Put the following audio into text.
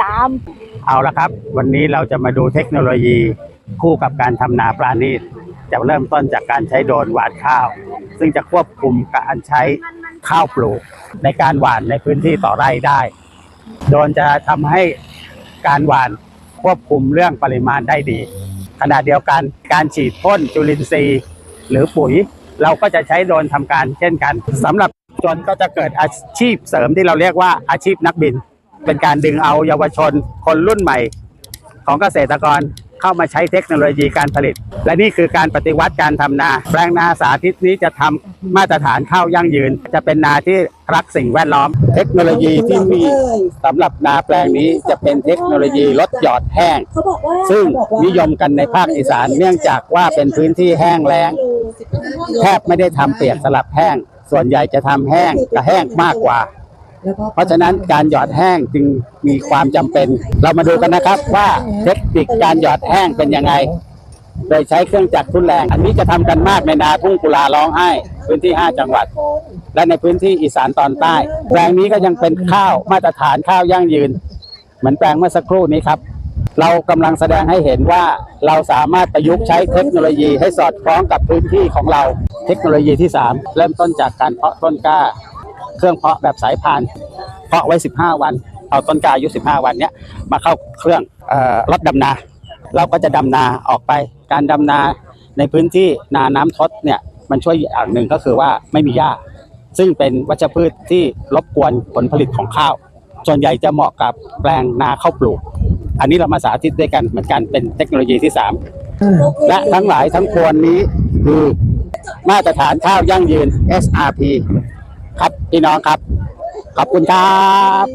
จามเอาละครับ วันนี้เราจะมาดูเทคโนโลยีคู่กับการทำนาปราณีตจะเริ่มต้นจากการใช้โดรนหวานข้าว ซึ่งจะควบคุมการใช้ข้าวปลูก ในการหว่านในพื้นที่ต่อไร่ได้ โดรนจะทำให้การหว่านควบคุมเรื่องปริมาณได้ดี ขณะเดียวกันการฉีดพ่นจุลินทรีย์ หรือปุ๋ย เราก็จะใช้โดรนทำการเช่นกันสำหรับจนก็จะเกิดอาชีพเสริมที่เราเรียกว่าอาชีพนักบิน เป็นการดึงเอาเยาวชนคนรุ่นใหม่ ของเกษตรกรเข้ามาใช้เทคโนโลยีการผลิต และนี่คือการปฏิวัติการทำนา แปลงนาสาธิตนี้จะทำมาตรฐานข้าวยั่งยืน จะเป็นนาที่รักสิ่งแวดล้อม เทคโนโลยีที่มีสำหรับนาแปลงนี้จะเป็นเทคโนโลยีลดหยอดแห้ง ซึ่งนิยมกันในภาคอีสานเนื่องจากว่าเป็นพื้นที่แห้งแล้งแทบไม่ได้ทำเปียกสลับแห้ง ส่วนใหญ่จะทำแห้งกับแห้งมากกว่า เพราะฉะนั้นการหยอดแห้งจึงมีความจำเป็น เรามาดูกันนะครับว่าเทคนิคการหยอดแห้งเป็นยังไง โดยใช้เครื่องจักรทุนแรง อันนี้จะทำกันมากในนาทุ่งกุลาร้องไห้พื้นที่ 5 จังหวัด และในพื้นที่อีสานตอนใต้ แปลงนี้ก็ยังเป็นข้าวมาตรฐานข้าวยั่งยืน เหมือนแปลงเมื่อสักครู่นี้ครับ เรากำลังแสดงให้เห็นว่าเราสามารถประยุกต์ใช้เทคโนโลยีให้สอดคล้องกับพื้นที่ของเรา เทคโนโลยีที่ 3 เริ่มต้นจากการเพาะต้นกล้า เครื่องเพาะแบบสายพาน เพาะไว้ 15 วัน เอาต้นกล้าอายุ 15 วันเนี้ยมาเข้าเครื่องเอ่อรถดำนา เราก็จะดำนาออกไป การดำนาในพื้นที่นาน้ำทดเนี่ยมันช่วยอย่างหนึ่งก็คือว่าไม่มีหญ้า ซึ่งเป็นวัชพืชที่รบกวนผลผลิตของข้าว ส่วนใหญ่จะเหมาะกับแปลงนาข้าวปลูก อันนี้เรามาสาธิตด้วยกันเหมือนกันเป็นเทคโนโลยีที่ 3 และทั้งหลายทั้งปวงนี้คือมาตรฐานข้าวยั่งยืน SRP ครับพี่น้องครับ ขอบคุณครับ